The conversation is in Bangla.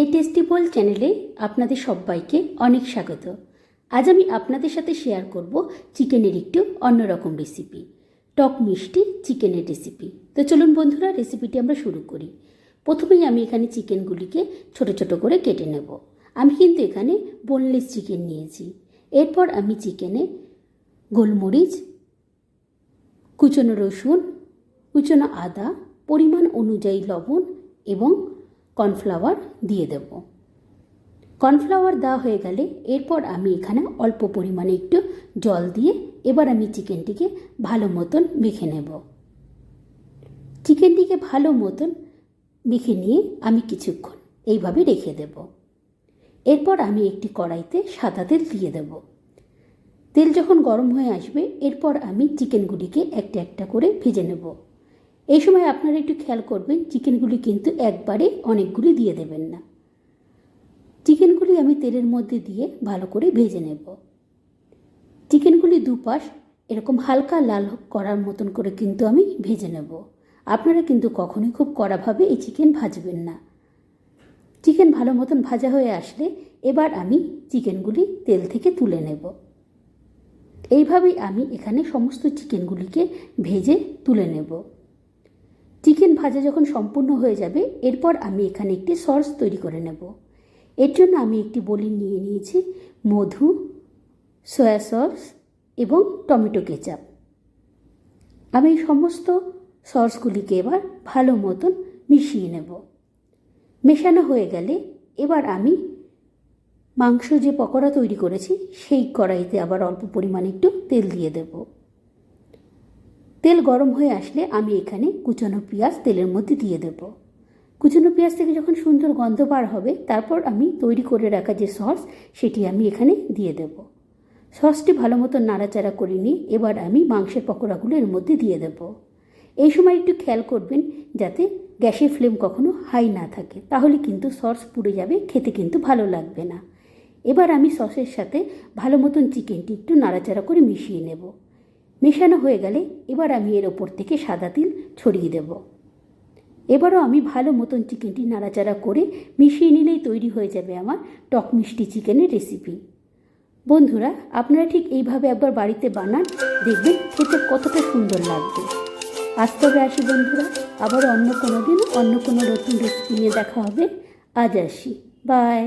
এই টেস্টি বল চ্যানেলে আপনাদের সবাইকে অনেক স্বাগত। আজ আমি আপনাদের সাথে শেয়ার করব চিকেনের একটু অন্যরকম রেসিপি টক মিষ্টি চিকেনের রেসিপি তো চলুন বন্ধুরা রেসিপিটি আমরা শুরু করি। প্রথমেই আমি এখানে চিকেনগুলিকে ছোট ছোট করে কেটে নেব। আমি কিন্তু এখানে বোনলেস চিকেন নিয়েছি। এরপর আমি চিকেনে গোলমরিচ, কুচনো রসুন, কুচনো আদা, পরিমাণ অনুযায়ী লবণ এবং কর্নফ্লাওয়ার দিয়ে দেব। কর্নফ্লাওয়ার দেওয়া হয়ে গেলে এরপর আমি এখানে অল্প পরিমাণে একটু জল দিয়ে এবার আমি চিকেনটিকে ভালো মতন মেখে নেব। চিকেনটিকে ভালো মতন মেখে নিয়ে আমি কিছুক্ষণ এইভাবে রেখে দেব। এরপর আমি একটি কড়াইতে সাদা তেল দিয়ে দেব। তেল যখন গরম হয়ে আসবে, এরপর আমি চিকেনগুলিকে একটা একটা করে ভেজে নেব। এই সময় আপনারা একটু খেয়াল করবেন, চিকেনগুলি কিন্তু একবারে অনেকগুলি দিয়ে দেবেন না। চিকেনগুলি আমি তেলের মধ্যে দিয়ে ভালো করে ভেজে নেব। চিকেনগুলি দুপাশ এরকম হালকা লাল করার মতন করে কিন্তু আমি ভেজে নেব। আপনারা কিন্তু কখনোই খুব কড়াভাবে এই চিকেন ভাজবেন না। চিকেন ভালো মতন ভাজা হয়ে আসলে এবার আমি চিকেনগুলি তেল থেকে তুলে নেব। এইভাবেই আমি এখানে সমস্ত চিকেনগুলিকে ভেজে তুলে নেব। চিকেন ভাজা যখন সম্পূর্ণ হয়ে যাবে, এরপর আমি এখানে একটি সস তৈরি করে নেব। এর জন্য আমি একটি বলি নিয়ে নিয়েছি মধু, সয়া সস এবং টমেটো কেচাপ। আমি এই সমস্ত সসগুলিকে এবার ভালো মতন মিশিয়ে নেব। মেশানো হয়ে গেলে এবার আমি মাংস যে পকোড়া তৈরি করেছি, সেই কড়াইতে আবার অল্প পরিমাণে একটু তেল দিয়ে দেব। তেল গরম হয়ে আসলে আমি এখানে কুচানো পেঁয়াজ তেলের মধ্যে দিয়ে দেব। কুচানো পেঁয়াজ থেকে যখন সুন্দর গন্ধ বার হবে, তারপর আমি তৈরি করে রাখা যে সস, সেটি আমি এখানে দিয়ে দেব। সসটি ভালো মতো নাড়াচাড়া করে নিয়ে এবার আমি মাংসের পকোড়াগুলো এর মধ্যে দিয়ে দেব। এই সময় একটু খেয়াল করবেন যাতে গ্যাসের ফ্লেম কখনো হাই না থাকে, তাহলে কিন্তু সস পুড়ে যাবে, খেতে কিন্তু ভালো লাগবে না। এবার আমি সসের সাথে ভালো মতন চিকেনটি একটু নাড়াচাড়া করে মিশিয়ে নেব। মেশানো হয়ে গেলে এবার আমি এর ওপর থেকে সাদা তিল ছড়িয়ে দেব। এবারও আমি ভালো মতন চিকেনটি নাড়াচাড়া করে মিশিয়ে নিলেই তৈরি হয়ে যাবে আমার টক মিষ্টি চিকেনের রেসিপি। বন্ধুরা, আপনারা ঠিক এইভাবে একবার বাড়িতে বানান, দেখবেন খেতে কতটা সুন্দর লাগবে। আজ তবে আসি বন্ধুরা আবার অন্য কোনো দিন অন্য কোনো নতুন রেসিপি নিয়ে দেখা হবে। আজ আসি। বাই